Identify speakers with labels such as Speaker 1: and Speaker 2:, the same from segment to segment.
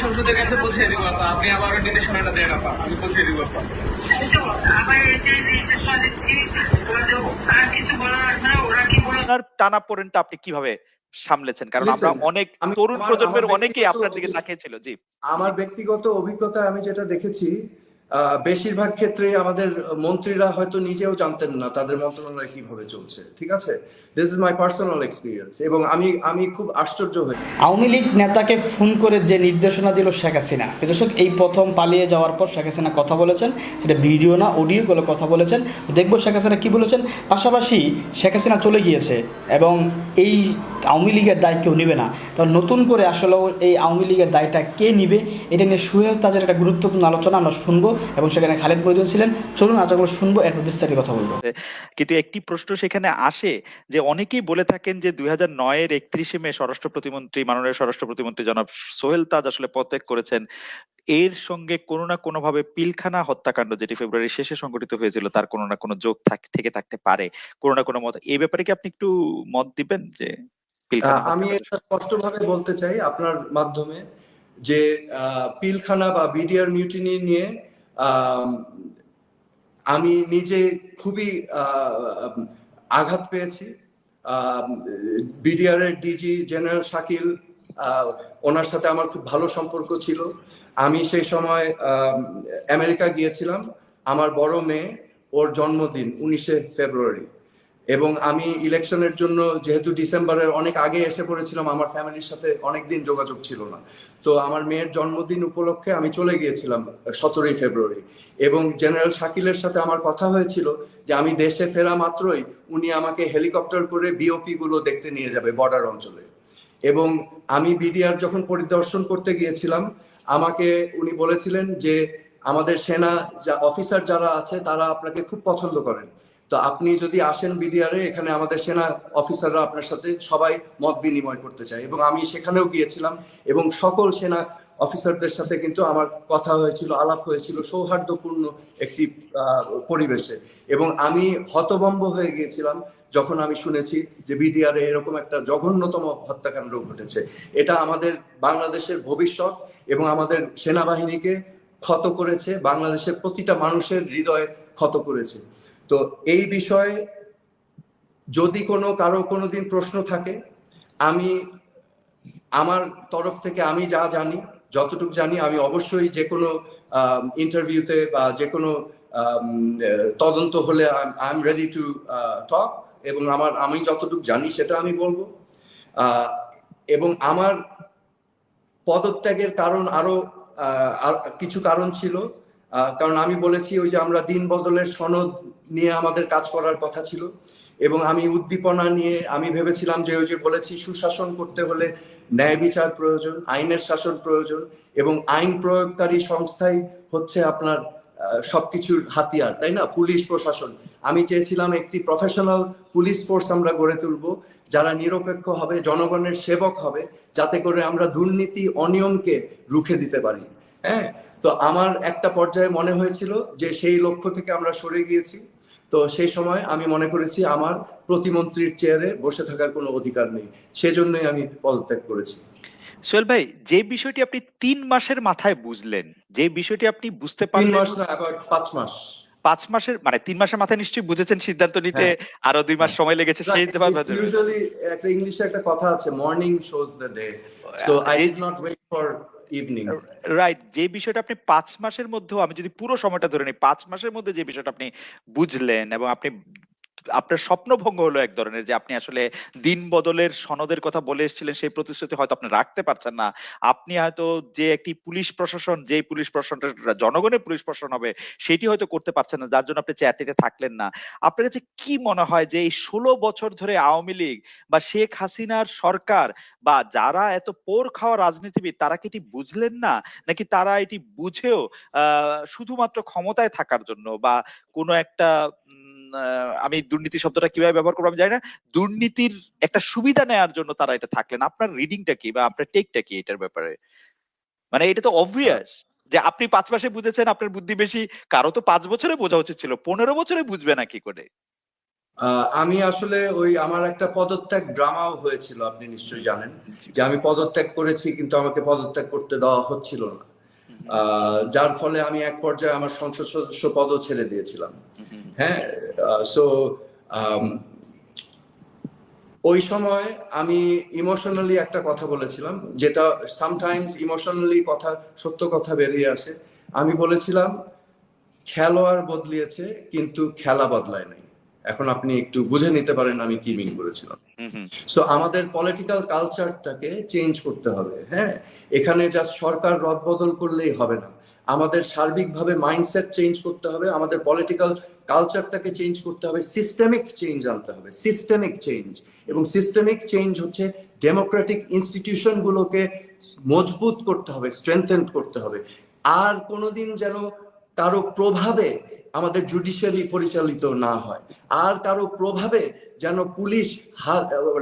Speaker 1: সংসদের কাছে পৌঁছে দিব আপা। আপনি আবার নির্দেশনাটা দেন আপা। আমি পৌঁছে দিব আপা।
Speaker 2: টানা পড়েনটা আপনি কীভাবে সামলেছেন? কারণ আমরা অনেক তরুণ প্রজন্মের অনেকেই আপনার দিকে তাকিয়েছিল জি।
Speaker 3: আমার ব্যক্তিগত অভিজ্ঞতা আমি যেটা দেখেছি বেশিরভাগ ক্ষেত্রে আমাদের মন্ত্রীরা হয়তো নিজেও জানতেন না তাদের মন্ত্রণালয় কীভাবে চলছে, ঠিক আছে? This is my personal experience এবং আমি আমি খুব আশ্চর্য হই।
Speaker 4: আওয়ামী লীগ নেতাকে ফোন করে যে নির্দেশনা দিল শেখ হাসিনা, দর্শক, এই প্রথম পালিয়ে যাওয়ার পর শেখ হাসিনা কথা বলেছেন, সেটা ভিডিও না অডিও করে কথা বলেছেন, দেখব শেখ হাসিনা কী বলেছেন। পাশাপাশি শেখ হাসিনা চলে গিয়েছে এবং এই আওয়ামী লীগের দায় কেউ নেবে না। তো নতুন করে আসলেও এই আওয়ামী লীগের দায়টা কে নিবে, এটা নিয়ে সুহেল তাজের একটা গুরুত্বপূর্ণ আলোচনা আমরা শুনব এবং সেখানে খালেদ বৈদ্য ছিলেন। চলুন আলোচনা শুনব, এরপর বিস্তারিত কথা বলব।
Speaker 2: কিন্তু একটি প্রশ্ন সেখানে আসে যে অনেকেই বলে থাকেন যে দুই হাজার নয়ের একত্রিশে মে স্বরাষ্ট্র প্রতিমন্ত্রী, মাননীয় স্বরাষ্ট্র প্রতিমন্ত্রী জনাব সোহেল তাজ আসলে পদত্যাগ করেছেন। এর সঙ্গে কোনো না কোনো ভাবে পিলখানা হত্যাকাণ্ড যেটি ফেব্রুয়ারির শেষে সংঘটিত হয়েছিল, তার কোনো না কোনো যোগ থেকে থাকতে পারে। কোনো না কোনো মত এই ব্যাপারে কি আপনি একটু মত দিবেন যে
Speaker 3: আমি এটা স্পষ্টভাবে বলতে চাই আপনার মাধ্যমে যে পিলখানা বা বিডিআর মিউটিনি নিয়ে আম, নিজে খুবই আহ, আঘাত পেয়েছি। বিডিআর এর ডিজি জেনারেল শাকিল আহ, ওনার সাথে আমার খুব ভালো সম্পর্ক ছিল। আমি সেই সময় আম, আমেরিকা গিয়েছিলাম। আমার বড় মেয়ে ওর জন্মদিন উনিশে ফেব্রুয়ারি। এবং আমি ইলেকশনের জন্য যেহেতু ডিসেম্বরের অনেক আগে এসে পড়েছিলাম, আমার ফ্যামিলির সাথে অনেক দিন যোগাযোগ ছিল না। তো আমার মেয়ের জন্মদিন উপলক্ষে আমি চলে গিয়েছিলাম সতেরোই ফেব্রুয়ারি এবং জেনারেল শাকিলের সাথে আমার কথা হয়েছিল যে আমি দেশে ফেরা মাত্রই উনি আমাকে হেলিকপ্টার করে বিওপি গুলো দেখতে নিয়ে যাবে বর্ডার অঞ্চলে। এবং আমি বিডিআর যখন পরিদর্শন করতে গিয়েছিলাম, আমাকে উনি বলেছিলেন যে আমাদের সেনা যা, অফিসার যারা আছে তারা আপনাকে খুব পছন্দ করেন। তো আপনি যদি আসেন বিডিআরে, এখানে আমাদের সেনা অফিসাররা আপনার সাথে সবাই মত বিনিময় করতে চায়। এবং আমি সেখানেও গিয়েছিলাম এবং সকল সেনা অফিসারদের সাথে কিন্তু আমার কথা হয়েছিল, আলাপ হয়েছিল সৌহার্দ্যপূর্ণ একটি পরিবেশে। এবং আমি হতভম্ব হয়ে গিয়েছিলাম যখন আমি শুনেছি যে বিডিআরে এরকম একটা জঘন্যতম হত্যাকাণ্ড ঘটেছে। এটা আমাদের বাংলাদেশের ভবিষ্যৎ এবং আমাদের সেনাবাহিনীকে ক্ষত করেছে, বাংলাদেশের প্রতিটা মানুষের হৃদয়ে ক্ষত করেছে। তো এই বিষয়ে যদি কোনো, কারও কোনো দিন প্রশ্ন থাকে, আমি, আমার তরফ থেকে আমি যা জানি, যতটুকু জানি, আমি অবশ্যই যে কোনো ইন্টারভিউতে বা যে কোনো তদন্ত হলে I am ready to talk এবং আমার, আমি যতটুকু জানি সেটা আমি বলব। এবং আমার পদত্যাগের কারণ আরও কিছু কারণ ছিল। কারণ আমি বলেছি ওই যে আমরা দিন বদলের সনদ নিয়ে আমাদের কাজ করার কথা ছিল। এবং আমি উদ্দীপনা নিয়ে আমি ভেবেছিলাম যে ওই যে বলেছি, সুশাসন করতে হলে ন্যায় বিচার প্রয়োজন, আইনের শাসন প্রয়োজন এবং আইন প্রয়োগকারী সংস্থাই হচ্ছে আপনার সবকিছুর হাতিয়ার, তাই না? পুলিশ প্রশাসন। আমি চেয়েছিলাম একটি প্রফেশনাল পুলিশ ফোর্স আমরা গড়ে তুলব, যারা নিরপেক্ষ হবে, জনগণের সেবক হবে, যাতে করে আমরা দুর্নীতি, অনিয়মকে রুখে দিতে পারি। হ্যাঁ? তো আমার একটা পর্যায়ে মনে হয়েছিল যে সেই লক্ষ্য থেকে আমরা সরে গিয়েছি। তো সেই সময় আমি মনে করেছি আমার প্রতিমন্ত্রীর চেয়ারে বসে থাকার কোনো অধিকার নেই। সেজন্যই আমি পদত্যাগ করেছি।
Speaker 2: সোহেল ভাই যে বিষয়টি আপনি তিন মাসের মাথায় বুঝলেন যে বিষয়টি আপনি বুঝতে পারলেন
Speaker 3: মাস না আবার পাঁচ মাস।
Speaker 2: পাঁচ মাসের মানে তিন মাসের মাথায় নিশ্চয়ই বুঝেছেন সিদ্ধান্ত নিতে আরও দুই মাস সময় লেগেছে সেই
Speaker 3: ইউজুয়ালি একটা ইংলিশে একটা কথা আছে morning shows the day so I did not wait for evening
Speaker 2: right যে বিষয়টা আপনি পাঁচ মাসের মধ্যেও, আমি যদি পুরো সময়টা ধরে নিই, পাঁচ মাসের মধ্যে যে বিষয়টা আপনি বুঝলেন এবং আপনি আপনার স্বপ্নভঙ্গ হলো এক ধরনের যে আপনি আসলে দিন বদলের সনদের কথা বলে এসেছিলেন, সেই প্রতিশ্রুতি হয়তো আপনি রাখতে পারছেন না। আপনি হয়তো যে একটি পুলিশ প্রশাসন যে পুলিশ প্রশাসনটা জনগণের পুলিশ প্রশাসন হবে, সেটি হয়তো করতে পারছেন না, যার জন্য আপনি চেয়ারটিতে থাকলেন না। আপনার কাছে কি মনে হয় যে এই ষোলো বছর ধরে আওয়ামী লীগ বা শেখ হাসিনার সরকার বা যারা এত পোর খাওয়া রাজনীতিবিদ, তারা কি এটি বুঝলেন না? নাকি তারা এটি বুঝেও শুধুমাত্র ক্ষমতায় থাকার জন্য বা কোনো একটা আমি দুর্নীতি শব্দটা কীভাবে ব্যবহার করব আমি জানি না। দুর্নীতির একটা সুবিধা নেয়ার জন্য তারা এটা থাকলেন। আপনার রিডিংটা কি বা আপনার টেকটা কি এটার ব্যাপারে? মানে এটা তো অবভিয়াস যে আপনি পাঁচ মাসে বুঝেছেন আপনার বুদ্ধি বেশি কারও তো পাঁচ বছরে বোঝা উচিত ছিল পনেরো বছরে বুঝবে না কি করে?
Speaker 3: আহ, আমি আসলে ওই আমার একটা পদত্যাগ ড্রামাও হয়েছিল আপনি নিশ্চয়ই জানেন। যে আমি পদত্যাগ করেছি কিন্তু আমাকে পদত্যাগ করতে দেওয়া হচ্ছিল না। যার ফলে আমি এক পর্যায়ে আমার সংসদ সদস্য পদও ছেড়ে দিয়েছিলাম। হ্যাঁ সো ওই সময় আমি ইমোশনালি একটা কথা বলেছিলাম, যেটা সামটাইমস ইমোশনালি কথা, সত্য কথা বেরিয়ে আসে। আমি বলেছিলাম, খেলোয়াড় বদলিয়েছে, কিন্তু খেলা বদলায় নাই। এখন আপনি একটু বুঝে নিতে পারেন আমি কি মিন করেছিলাম। সো আমাদের পলিটিক্যাল কালচারটাকে চেঞ্জ করতে হবে হ্যাঁ? এখানে জাস্ট সরকার রদবদল করলেই হবে না। আমাদের সার্বিকভাবে মাইন্ডসেট চেঞ্জ করতে হবে আমাদের পলিটিক্যাল কালচারটাকে চেঞ্জ করতে হবে সিস্টেমিক চেঞ্জ আনতে হবে সিস্টেমিক চেঞ্জ এবং সিস্টেমিক চেঞ্জ হচ্ছে ডেমোক্রেটিক ইনস্টিটিউশনগুলোকে মজবুত করতে হবে স্ট্রেংথেন করতে হবে। আর কোনোদিন যেন কারও প্রভাবে আমাদের জুডিশিয়ারি পরিচালিত না হয়। আর কারও প্রভাবে যেন পুলিশ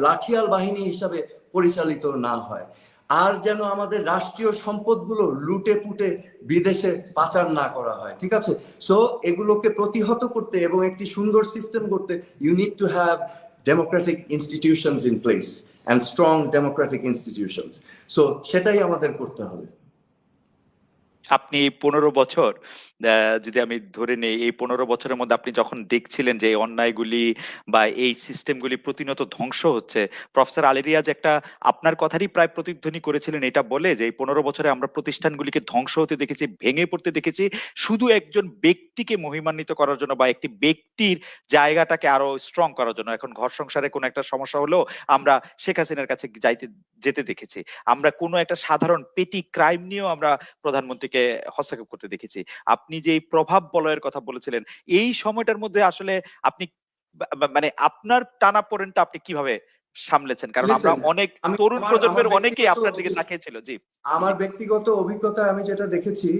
Speaker 3: লাঠিয়াল বাহিনী হিসাবে পরিচালিত না হয়। আর যেন আমাদের রাষ্ট্রীয় সম্পদগুলো লুটে পুটে বিদেশে পাচার না করা হয়, ঠিক আছে? সো এগুলোকে প্রতিহত করতে এবং একটি সুন্দর সিস্টেম করতে you need to have democratic institutions in place and strong democratic institutions so সেটাই আমাদের করতে হবে।
Speaker 2: আপনি পনেরো বছর যদি আমি ধরে নেই, এই পনেরো বছরের মধ্যে আপনি যখন দেখছিলেন যে এই অন্যায়গুলি বা এই সিস্টেমগুলি প্রতিনিয়ত ধ্বংস হচ্ছে, প্রফেসর আলিরিয়াজ একটা আপনার কথারই প্রায় প্রতিধ্বনি করেছিলেন, এটা বলে যে এই পনেরো বছরে আমরা প্রতিষ্ঠানগুলিকে ধ্বংস হতে দেখেছি, ভেঙে পড়তে দেখেছি, শুধু একজন ব্যক্তিকে মহিমান্বিত করার জন্য বা একটি ব্যক্তির জায়গাটাকে আরও স্ট্রং করার জন্য। এখন ঘর সংসারে কোনো একটা সমস্যা হলেও আমরা শেখ হাসিনার কাছে যাইতে, যেতে দেখেছি। আমরা কোনো একটা সাধারণ পেটি ক্রাইম নিয়েও আমরা প্রধানমন্ত্রীকে হস্তক্ষেপ করতে দেখেছি। আপনি যে প্রভাব বলয়ের কথা বলেছিলেন এই সময়টার মধ্যে আসলে আপনি মানে আপনার টানা পড়েনটা আপনি কীভাবে সামলেছেন? কারণ আমরা অনেক তরুণ প্রজন্মের অনেকেই আপনার দিকে তাকিয়েছিল জি।
Speaker 3: আমার ব্যক্তিগত অভিজ্ঞতা আমি যেটা দেখেছি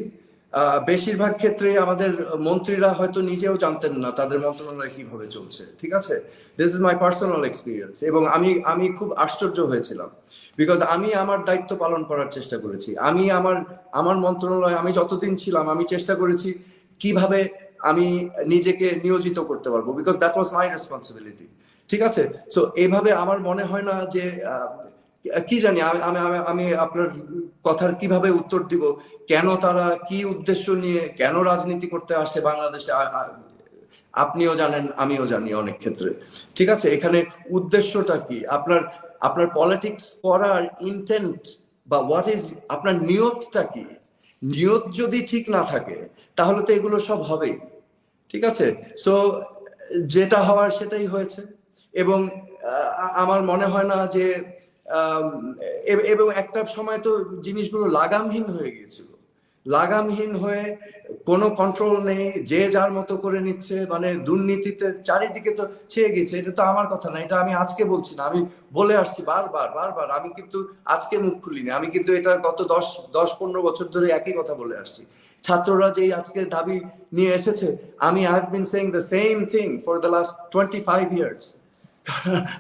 Speaker 3: বেশিরভাগ ক্ষেত্রে আমাদের মন্ত্রীরা হয়তো নিজেও জানতেন না তাদের মন্ত্রণালয় কীভাবে চলছে, ঠিক আছে? This is my personal experience এবং আমি আমি খুব আশ্চর্য হয়েছিলাম। বিকজ আমি আমার দায়িত্ব পালন করার চেষ্টা করেছি। আমি আমার আমার মন্ত্রণালয়, আমি যতদিন ছিলাম, আমি চেষ্টা করেছি কীভাবে আমি নিজেকে নিয়োজিত করতে পারব। Because that was my responsibility ঠিক আছে? সো এইভাবে আমার মনে হয় না যে কি জানি আমি- আমি আপনার কথার কীভাবে উত্তর দিব কেন তারা কি উদ্দেশ্য নিয়ে, কেন রাজনীতি করতে আসছে বাংলাদেশে? আপনিও জানেন, আমিও জানি অনেক ক্ষেত্রে। ঠিক আছে, এখানে উদ্দেশ্যটা কি? আপনার আপনার পলিটিক্স করার ইন্টেন্ট বা হোয়াট ইজ আপনার নিয়তটা কি? নিয়ত যদি ঠিক না থাকে, তাহলে তো এগুলো সব হবেই। ঠিক আছে? সো যেটা হওয়ার সেটাই হয়েছে। এবং আমার মনে হয় না যে এবং একটা সময় তো জিনিসগুলো লাগামহীন হয়ে গিয়েছিল। লাগামহীন হয়ে কোনো কন্ট্রোল নেই, যে যার মতো করে নিচ্ছে মানে দুর্নীতিতে চারিদিকে তো ছেয়ে গেছে, এটা তো আমার কথা না, এটা আমি আজকে বলছি না, আমি বলে আসছি বারবার বারবার, আমি কিন্তু আজকে মুখ খুলিনি, আমি কিন্তু এটা গত দশ দশ, পনেরো বছর ধরে একই কথা বলে আসছি। ছাত্ররা যেই আজকে দাবি নিয়ে এসেছে, আমি I been saying the same thing for the last twenty five years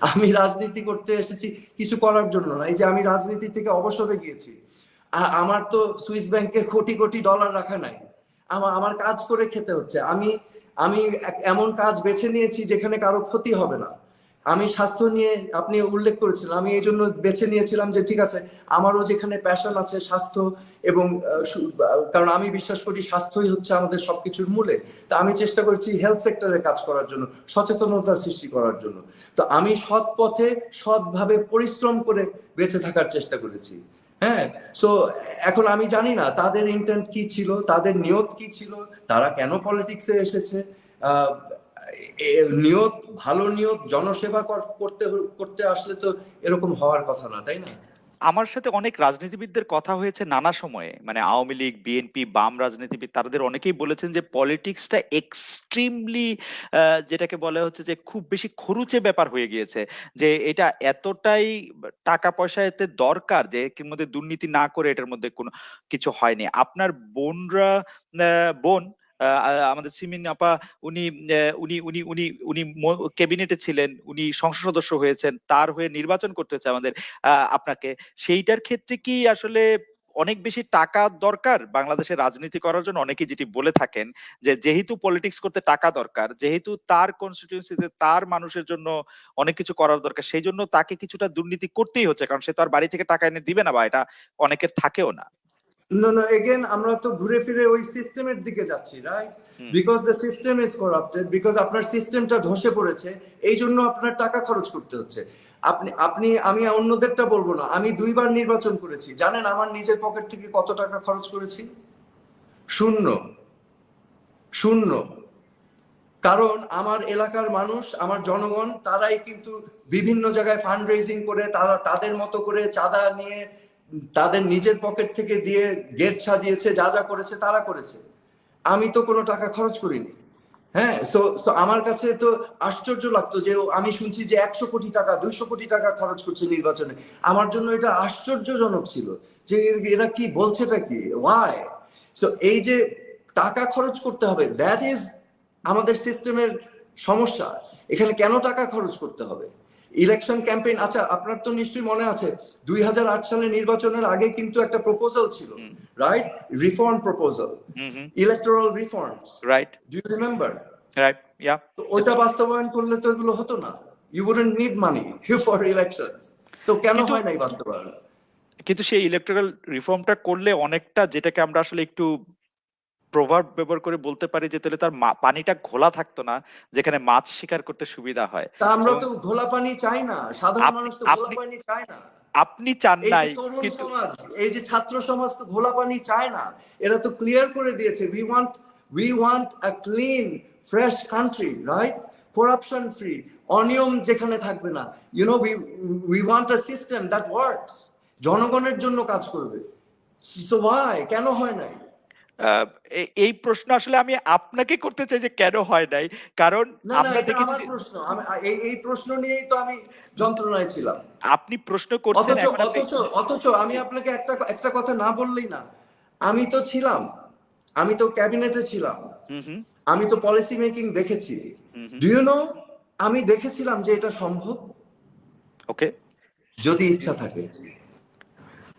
Speaker 3: আমি রাজনীতি করতে এসেছি কিছু করার জন্য না, এই যে আমি রাজনীতি থেকে অবসরে গিয়েছি আমার তো সুইস ব্যাংকে কোটি কোটি ডলার রাখা নাই। আমার আমার কাজ করে খেতে হচ্ছে। আমি আমি এমন কাজ বেছে নিয়েছি যেখানে কারও ক্ষতি হবে না। আমি স্বাস্থ্য নিয়ে আপনি উল্লেখ করেছিলেন, আমি এই জন্য বেছে নিয়েছিলাম যে, ঠিক আছে, আমারও যেখানে প্যাশন আছে স্বাস্থ্য এবং কারণ আমি বিশ্বাস করি স্বাস্থ্যই হচ্ছে আমাদের সবকিছুর মূলে। তা আমি চেষ্টা করেছি হেলথ সেক্টরে কাজ করার জন্য, সচেতনতা সৃষ্টি করার জন্য। তো আমি সৎ পথে সৎভাবে পরিশ্রম করে বেঁচে থাকার চেষ্টা করেছি। হ্যাঁ সো এখন আমি জানি না তাদের ইন্টেন্ট কি ছিল, তাদের নিয়ত কি ছিল, তারা কেন পলিটিক্সে এসেছে নিয়ত, ভালো নিয়ত, জনসেবা কর- করতে করতে আসলে তো এরকম হওয়ার কথা না, তাই না?
Speaker 2: আমার সাথে অনেক রাজনীতিবিদদের কথা হয়েছে নানা সময়ে। মানে আওয়ামী লীগ বিএনপি বাম রাজনীতিবিদ তাদের অনেকেই বলেছেন যে পলিটিক্সটা এক্সট্রিমলি যেটাকে বলা হচ্ছে যে খুব বেশি খরুচে ব্যাপার হয়ে গিয়েছে। যে এটা এতটাই টাকা পয়সা এতে দরকার যে এর মধ্যে দুর্নীতি না করে এটার মধ্যে কোনো কিছু হয়নি। আপনার বোনরা বোন আমাদের সিমিন আপা উনি উনি উনি উনি উনি ক্যাবিনেটে ছিলেন, উনি সংসদ সদস্য হয়েছেন, তার হয়ে নির্বাচন করতে হচ্ছে আমাদের আপনাকে। সেইটার ক্ষেত্রে কি আসলে অনেক বেশি টাকা দরকার? বাংলাদেশের রাজনীতি করার জন্য অনেকেই যেটি বলে থাকেন যে, যেহেতু পলিটিক্স করতে টাকা দরকার, যেহেতু তার কনস্টিটিউন্সিতে তার মানুষের জন্য অনেক কিছু করার দরকার, সেই জন্য তাকে কিছুটা দুর্নীতি করতেই হচ্ছে, কারণ সে তো আর বাড়ি থেকে টাকা এনে দিবে না বা এটা অনেকের থাকেও না।
Speaker 3: No, no, again, আমরা তো ঘুরে ফিরে ওই সিস্টেমের দিকে যাচ্ছি, right? Because the system is corrupted, because আপনার সিস্টেমটা ধসে পড়েছে, এই জন্য আপনার টাকা খরচ করতে হচ্ছে। আপনি আপনি আমি অন্যদেরটা বলব না আমি দুইবার নির্বাচন করেছি। জানেন আমার নিজের পকেট থেকে কত টাকা খরচ করেছি? শূন্য। শূন্য। কারণ আমার এলাকার মানুষ আমার জনগণ তারাই কিন্তু বিভিন্ন জায়গায় ফান্ড রেজিং করে তারা তাদের মতো করে চাঁদা নিয়ে তাদের নিজের পকেট থেকে দিয়ে গেট সাজিয়েছে, যা যা করেছে তারা করেছে। আমি তো কোনো টাকা খরচ করিনি। হ্যাঁ সো সো আমার কাছে তো আশ্চর্য লাগতো যে আমি শুনছি যে একশো কোটি টাকা, দুইশো কোটি টাকা খরচ করছে নির্বাচনে। আমার জন্য এটা আশ্চর্যজনক ছিল যে এর- কি বলছেটা কি? ওয়াই সো এই যে টাকা খরচ করতে হবে দ্যাট ইজ আমাদের সিস্টেমের সমস্যা। এখানে কেন টাকা খরচ করতে হবে? ইলেকশন ক্যাম্পেইন আচ্ছা আপনার তো নিশ্চয়ই মনে আছে দুই সালে নির্বাচনের আগে কিন্তু একটা প্রপোজাল ছিল right reform proposal electoral reforms
Speaker 2: right
Speaker 3: do you remember
Speaker 2: right yeah
Speaker 3: তো ওইটা বাস্তবায়ন করলে তো এগুলো হতো না you wouldn't need money for elections তো কেন হয় নাই বাস্তবায়ন?
Speaker 2: কিন্তু সেই ইলেকট্রাল রিফর্মটা করলে অনেকটা যেটাকে আমরা আসলে একটু প্রভাব ব্যবহার করে বলতে পারি যে তাহলে তার পানিটা ঘোলা থাকতো না যেখানে মাছ শিকার করতে সুবিধা হয়।
Speaker 3: আমরা তো ঘোলা পানি চাই না সাধারণ মানুষ তো ঘোলা পানি চায় না।
Speaker 2: আপনি চান নাই কিন্তু
Speaker 3: এই যে ছাত্র সমাজ তো ঘোলা পানি চায় না এরা তো ক্লিয়ার করে দিয়েছে we want we want a clean fresh country right corruption free অনিয়ম যেখানে থাকবে না। You know we we want a system that works জনগণের জন্য কাজ করবে। সো ওয়াই কেন হয় নাই?
Speaker 2: এই প্রশ্ন আসলে আমি আপনাকে করতে চাই যে কেন হয় নাই? কারণ আমরা দেখেছি
Speaker 3: প্রশ্ন। এই প্রশ্ন নিয়েই তো আমি যন্ত্রণায় ছিলাম।
Speaker 2: আপনি প্রশ্ন করছেন
Speaker 3: অথচ অথচ আমি আপনাকে একটা একটা কথা না বললেই না। আমি তো ছিলাম। আমি তো ক্যাবিনেটে ছিলাম। আমি তো পলিসি মেকিং দেখেছি। ডু ইউ নো আমি দেখেছিলাম যে এটা সম্ভব।
Speaker 2: ওকে।
Speaker 3: যদি ইচ্ছা থাকে।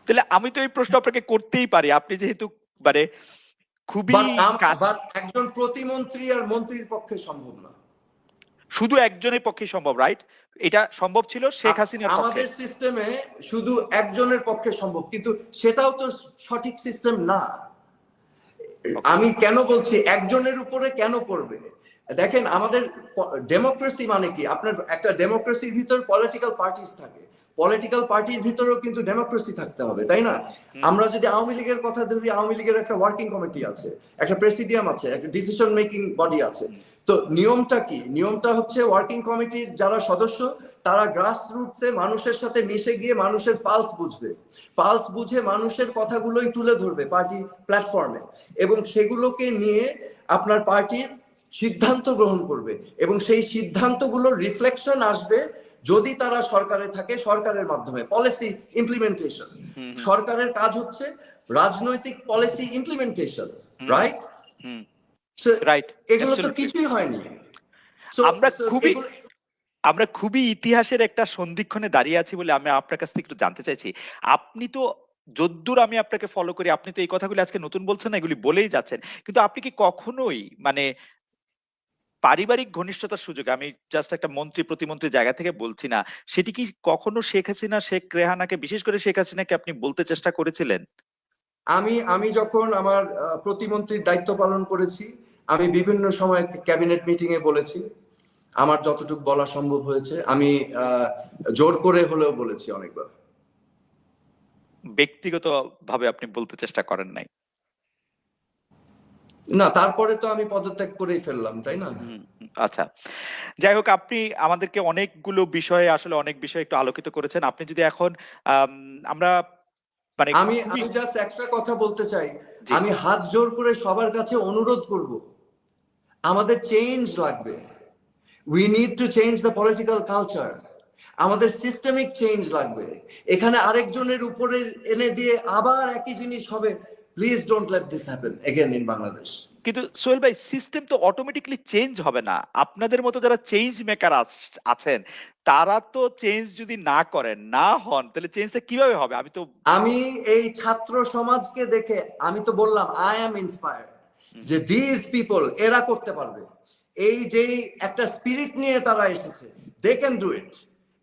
Speaker 2: তাহলে আমি তো এই প্রশ্ন আপনাকে করতেই পারি। আপনি যেহেতু মানে খুবই
Speaker 3: একজন প্রতিমন্ত্রী আর মন্ত্রীর পক্ষে সম্ভব না।
Speaker 2: শুধু একজনের পক্ষে সম্ভব রাইট এটা সম্ভব ছিল শেখ হাসিনার পক্ষে।
Speaker 3: আমাদের সিস্টেমে শুধু একজনের পক্ষে সম্ভব কিন্তু সেটাও তো সঠিক সিস্টেম না। আমি কেন বলছি একজনের উপরে কেন পড়বে? দেখেন আমাদের ডেমোক্রেসি মানে কি? আপনার একটা ডেমোক্রেসির ভিতর পলিটিক্যাল পার্টিস থাকে। পলিটিক্যাল পার্টির ভিতরেও কিন্তু ডেমোক্রেসি থাকতে হবে তাই না? আমরা যদি আওয়ামী লীগের কথা ধরি আওয়ামী লীগের একটা ওয়ার্কিং কমিটি আছে একটা প্রেসিডিয়াম আছে একটা ডিসিশন মেকিং বডি আছে। তো নিয়মটা কি? নিয়মটা হচ্ছে ওয়ার্কিং কমিটির যারা সদস্য তারা গ্রাস রুটসে মানুষের সাথে মিশে গিয়ে মানুষের পালস বুঝবে। পালস বুঝে মানুষের কথাগুলোই তুলে ধরবে পার্টি প্ল্যাটফর্মে এবং সেগুলোকে নিয়ে আপনার পার্টির সিদ্ধান্ত গ্রহণ করবে এবং সেই সিদ্ধান্তগুলোর রিফ্লেকশন আসবে যদি তারা সরকারে থাকে সরকারের মাধ্যমে পলিসি ইমপ্লিমেন্টেশন সরকারের কাজ হচ্ছে রাজনৈতিক পলিসি ইমপ্লিমেন্টেশন রাইট
Speaker 2: রাইট
Speaker 3: এগুলো তো কিছুই হয়নি।
Speaker 2: আমরা খুবই- আমরা খুবই ইতিহাসের একটা সন্ধিক্ষণে দাঁড়িয়ে আছি বলে আমি আপনার কাছ থেকে একটু জানতে চাইছি। আপনি তো যদ্দূর আমি আপনাকে ফলো করি আপনি তো এই কথাগুলি আজকে নতুন বলছেন না এগুলি বলেই যাচ্ছেন। কিন্তু আপনি কি কখনোই মানে পারিবারিক ঘনিষ্ঠতার সুযোগে আমি জাস্ট একটা মন্ত্রী প্রতিমন্ত্রী জায়গা থেকে বলছি না সেটি কি কখনো শেখ হাসিনা শেখ রেহানাকে বিশেষ করে শেখ হাসিনাকে আপনি বলতে চেষ্টা করেছিলেন?
Speaker 3: আমি আমি যখন আমার প্রতিমন্ত্রীর দায়িত্ব পালন করেছি আমি বিভিন্ন সময় ক্যাবিনেট মিটিং এ বলেছি আমার যতটুকু বলা সম্ভব হয়েছে আমি জোর করে হলেও বলেছি অনেকবার।
Speaker 2: ব্যক্তিগত ভাবে আপনি বলতে চেষ্টা করেন নাই?
Speaker 3: না তারপরে তো আমি পদত্যাগ করেই ফেললাম তাই না?
Speaker 2: আচ্ছা। যাই হোক আপনি আমাদেরকে অনেকগুলো বিষয়ে আসলে অনেক বিষয় একটু আলোকিত করেছেন। আপনি যদি এখন আম, আমরা মানে
Speaker 3: আমি আমি জাস্ট একটা কথা বলতে চাই। আমি হাত জোর করে সবার কাছে অনুরোধ করব। আমাদের চেঞ্জ লাগবে। We need to change the political culture আমাদের সিস্টেমিক চেঞ্জ লাগবে। এখানে আরেকজনের উপরে এনে দিয়ে আবার একই জিনিস হবে। Please don't let this happen again in Bangladesh
Speaker 2: কিন্তু সোহেল ভাই সিস্টেম তো অটোমেটিকলি চেঞ্জ হবে না। আপনাদের মতো যারা চেঞ্জ মেকার আছেন তারা তো চেঞ্জ যদি না করেন না হন তাহলে চেঞ্জটা কীভাবে হবে? আমি তো
Speaker 3: আমি এই ছাত্র সমাজকে দেখে আমি তো বললাম আই এম ইন্সপায়ার্ড যে দিস পিপল এরা করতে পারবে। এই যে একটা স্পিরিট নিয়ে তারা এসেছে they can do it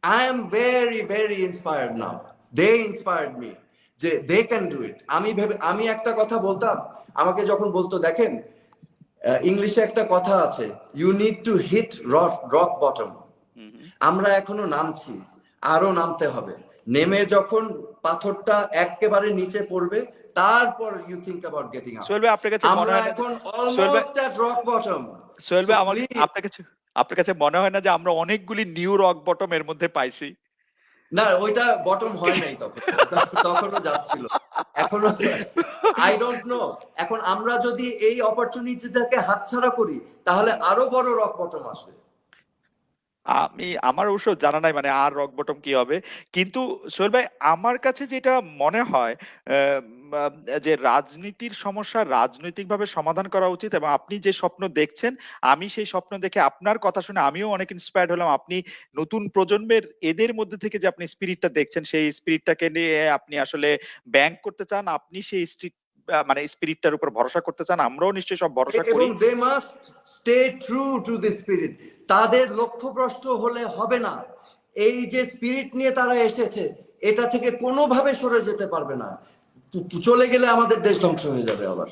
Speaker 3: I am very very inspired now they inspired me যে দে ক্যান ডু ইট আমি ভেবে আমি একটা কথা বলতাম আমাকে যখন বলতো দেখেন ইংলিশে একটা কথা আছে you need to hit rock rock bottom আমরা এখনও নামছি আরও নামতে হবে। নেমে যখন পাথরটা একেবারে নিচে পড়বে তারপর you think about getting up
Speaker 2: Sohel ভাই আপনার কাছে
Speaker 3: আমরা এখন almost at rock bottom
Speaker 2: Sohel ভাই আমার আপনার কাছে আপনার কাছে মনে হয় না যে আমরা অনেকগুলি নিউ রক বটম এর মধ্যে পাইছি?
Speaker 3: না, ওইটা বটম হয় নাই তখন। তখনও যাচ্ছিল। এখনও আই ডোন্ট নো এখন আমরা যদি এই অপরচুনিটিটাকে হাতছাড়া করি, তাহলে আরও বড় রক বটম আসবে।
Speaker 2: আমি, আমার অবশ্য জানা নাই মানে আর রক বটম কি হবে। কিন্তু সোহেল ভাই, আমার কাছে যেটা মনে হয় যে রাজনীতির সমস্যা রাজনৈতিকভাবে সমাধান করা উচিত এবং আপনি যে স্বপ্ন দেখছেন, আমি সেই স্বপ্ন দেখে আপনার কথা শুনে আমিও অনেক ইন্সপায়ার্ড হলাম। আপনি নতুন প্রজন্মের এদের মধ্যে থেকে যে আপনি স্পিরিটটা দেখছেন, সেই স্পিরিটটাকে নিয়ে আপনি আসলে ব্যাংক করতে চান, আপনি সেই স্ট্রিট মানে স্পিরিটটার উপর ভরসা করতে চান আমরাও নিশ্চয়ই সব ভরসা করি।
Speaker 3: এবং they must stay true to the spirit তাদের লক্ষ্যভ্রষ্ট হলে হবে না। এই যে স্পিরিট নিয়ে তারা এসেছে এটা থেকে কোনোভাবে সরে যেতে পারবে না। চলে গেলে আমাদের দেশ ধ্বংস হয়ে যাবে আবার।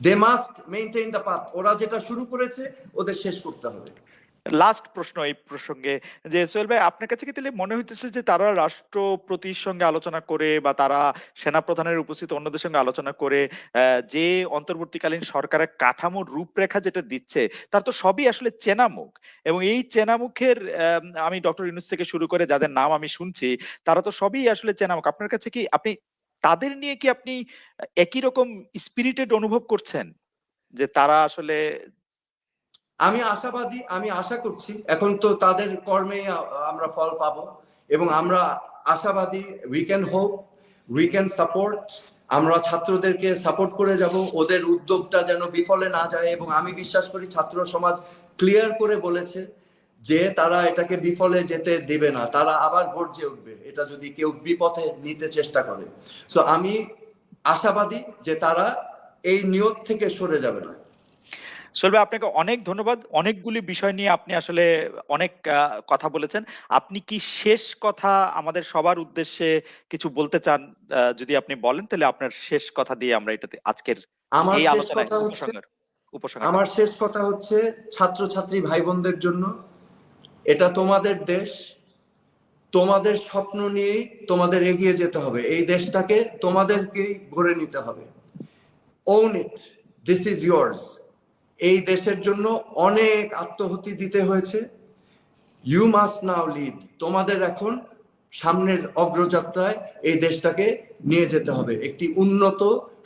Speaker 3: They must maintain the path ওরা যেটা শুরু করেছে ওদের শেষ করতে হবে।
Speaker 2: লাস্ট প্রশ্ন এই প্রসঙ্গে, যে সোহেল ভাই, আপনার কাছে কি তাহলে মনে হইতেছে যে তারা রাষ্ট্রপতির সঙ্গে আলোচনা করে বা তারা সেনা প্রধানের উপস্থিত অন্যদের সঙ্গে আলোচনা করে যে অন্তর্বর্তীকালীন সরকারের কাঠামোর রূপরেখা যেটা দিচ্ছে, তার তো সবই আসলে চেনামুখ। এবং এই চেনামুখের, আমি ডক্টর ইউনুস থেকে শুরু করে যাদের নাম আমি শুনছি, তারা তো সবই আসলে চেনামুখ। আপনার কাছে কি আপনি, তাদের নিয়ে কি আপনি একই রকম স্পিরিটেড অনুভব করছেন? যে তারা আসলে
Speaker 3: আমি আশাবাদী, আমি আশা করছি, এখন তো তাদের কর্মে আমরা ফল পাবো এবং আমরা আশাবাদী we can hope we can support আমরা ছাত্রদেরকে সাপোর্ট করে যাব, ওদের উদ্যোগটা যেন বিফলে না যায় এবং আমি বিশ্বাস করি ছাত্র সমাজ ক্লিয়ার করে বলেছে যে তারা এটাকে বিফলে যেতে দেবে না, তারা আবার গর্জে উঠবে, এটা যদি কেউ বিপথে নিতে চেষ্টা করে। সো আমি আশাবাদী যে তারা এই নিয়ত থেকে সরে যাবে না।
Speaker 2: সোহেল আপনাকে অনেক ধন্যবাদ। অনেকগুলি বিষয় নিয়ে আপনি আসলে অনেক কথা বলেছেন। আপনি কি শেষ কথা আমাদের সবার উদ্দেশ্যে কিছু বলতে চান যদি আপনি বলেন তাহলে আপনার শেষ কথা দিয়ে আমরা এটাতে আজকের এই আলোচনায়
Speaker 3: আমার শেষ কথা হচ্ছে ছাত্রছাত্রী ভাই বোনদের জন্য। এটা তোমাদের দেশ তোমাদের স্বপ্ন নিয়েই তোমাদের এগিয়ে যেতে হবে। এই দেশটাকে তোমাদেরকেই গড়ে নিতে হবে। Own it this is years এই দেশের জন্য অনেক আত্মহতি দিতে হয়েছে। ইউ মাস্ট নাও লিড তোমাদের এখন সামনের অগ্রযাত্রায় এই দেশটাকে নিয়ে যেতে হবে। একটি উন্নত,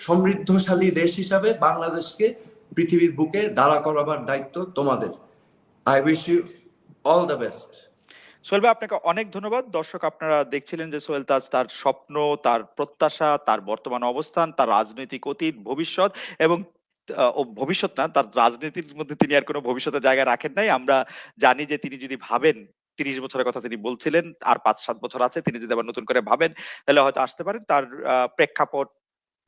Speaker 3: সমৃদ্ধশালী দেশ হিসাবে বাংলাদেশকে পৃথিবীর বুকে দাঁড়া করাবার দায়িত্ব তোমাদের। I wish you all the best
Speaker 2: Sohel ভাই, আপনাকে অনেক ধন্যবাদ। দর্শক, আপনারা দেখছিলেন যে সোহেল তাজ তার স্বপ্ন, তার প্রত্যাশা, তার বর্তমান অবস্থান, তার রাজনৈতিক অতীত, ভবিষ্যৎ এবং ভবিষ্যৎ না, তার রাজনীতির মধ্যে তিনি আর কোনো ভবিষ্যতে জায়গা রাখেন নাই। আমরা জানি যে তিনি যদি ভাবেন, তিরিশ বছরের কথা তিনি বলছিলেন, আর পাঁচ সাত বছর আছে, তিনি যদি আবার নতুন করে ভাবেন, তাহলে হয়তো আসতে পারেন। তার প্রেক্ষাপট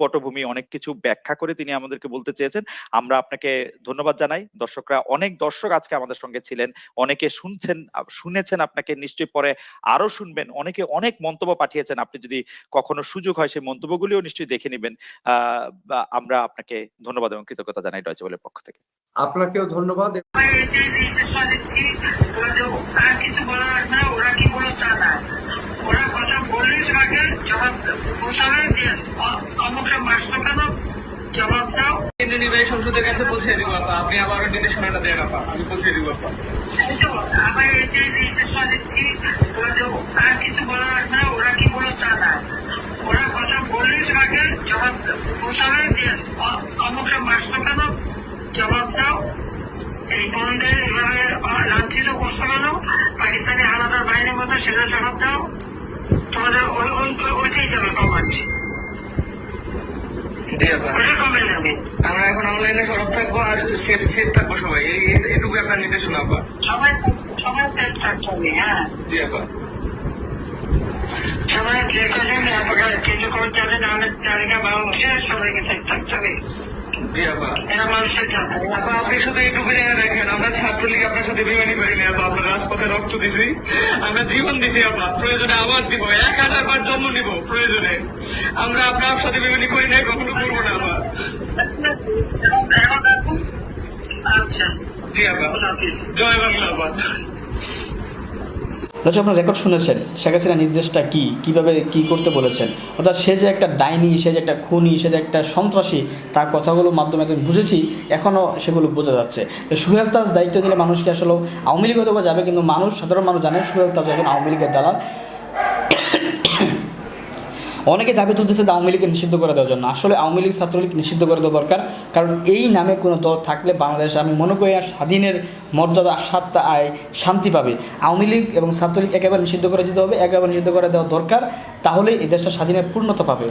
Speaker 2: পটভূমি অনেক কিছু ব্যাখ্যা করে তিনি আমাদেরকে বলতে চেয়েছেন। আমরা আপনাকে ধন্যবাদ জানাই। দর্শকরা অনেক দর্শক আজকে আমাদের সঙ্গে ছিলেন। অনেকে শুনছেন শুনেছেন আপনাকে নিশ্চয়ই পরে আরও শুনবেন। অনেকে অনেক মন্তব্য পাঠিয়েছেন। আপনি যদি কখনো সুযোগ হয় সেই মন্তব্যগুলিও নিশ্চয়ই দেখে নেবেন। আহ বা আমরা আপনাকে ধন্যবাদ এবং কৃতজ্ঞতা জানাই ডয়চে বলের পক্ষ থেকে।
Speaker 3: আপনাকেও ধন্যবাদ।
Speaker 5: কিছু বলা লাগবে না ওরা কি বলো তা না। ওরা কথা বললেই তোমাকে জবাব হবে যে অমুকটা মারছো কেন জবাব দাও।
Speaker 1: কেন্দ্রীয় নির্বাহী সংসদের কাছে পৌঁছে দিব আপা। আপনি আবার নির্দেশনাটা দেন আপা। আমি পৌঁছে দিব আপা।
Speaker 5: এই যে নির্দেশনা দিচ্ছি ওদের আর কিছু বলা লাগবে না ওরা কি বলো তা না। ওরা কথা তোমাকে জবাব হবে যে অ- অমুকটা মারছো কেন জবাব দাও। এই বোনদের এভাবে লাঞ্ছিত করছ কেন? পাকিস্তানি আলাদা বাহিনীর মতো সেটা জবাব দাও। তোমাদের ওই ওই ওইটাই যাবে যাবে।
Speaker 1: আমরা এখন অনলাইনে সরব থাকব আর সেফ সেফ থাকব সবাই। এটুকু আপনার নির্দেশনা আপা।
Speaker 5: সবাই সবাই ত্যাগ থাকতে হবে হ্যাঁ।
Speaker 1: জি আপা।
Speaker 5: সবাই যে কজন কেন্দ্র করে যাদের নামের তালিকা বা অংশে সবাইকে সেট থাকতে হবে।
Speaker 1: আপনি শুধু এইটুকু আমরা ছাত্রলীগ আপনার সাথে বিমানি করিনি আপা আমরা রাজপথে রক্ত দিছি। আমরা জীবন দিছি আপা। প্রয়োজনে আবার দিব। এক হাজার বার জন্ম নিব প্রয়োজনে। আমরা আপনার সাথে বিমানি করি নাই কখনো করব না আপা।
Speaker 5: আচ্ছা।
Speaker 1: জি আপা। জয় বাংলা আপা।
Speaker 4: দর্শক আপনার রেকর্ড শুনেছেন, শেখ হাসিনা নির্দেশটা কী? কীভাবে কী করতে বলেছেন? অর্থাৎ সে যে একটা ডাইনি, সে যে একটা খুনি, সে যে একটা সন্ত্রাসী, তার কথাগুলোর মাধ্যমে আমি বুঝেছি, এখনও সেগুলো বোঝা যাচ্ছে। তো সুহেল তাজ দায়িত্ব দিলে মানুষকে আসলে আওয়ামী লীগ হতে যাবে, কিন্তু মানুষ, সাধারণ মানুষ জানে সুহেল তাজ একজন আওয়ামী লীগের দালাল। অনেকে দাবি তুলতেছে যে আওয়ামী লীগকে নিষিদ্ধ করে দেওয়ার জন্য। আসলে আওয়ামী লীগ ছাত্রলীগ নিষিদ্ধ করে দেওয়া দরকার। কারণ এই নামে কোনো দল থাকলে বাংলাদেশ, আমি মনে করি, আর স্বাধীনের মর্যাদা সাতটা আয়, শান্তি পাবে। আওয়ামী লীগ এবং ছাত্রলীগ একেবারে নিষিদ্ধ করে দিতে হবে, একেবারে নিষিদ্ধ করে দেওয়া দরকার। তাহলে এই দেশটা স্বাধীনের পূর্ণতা পাবে।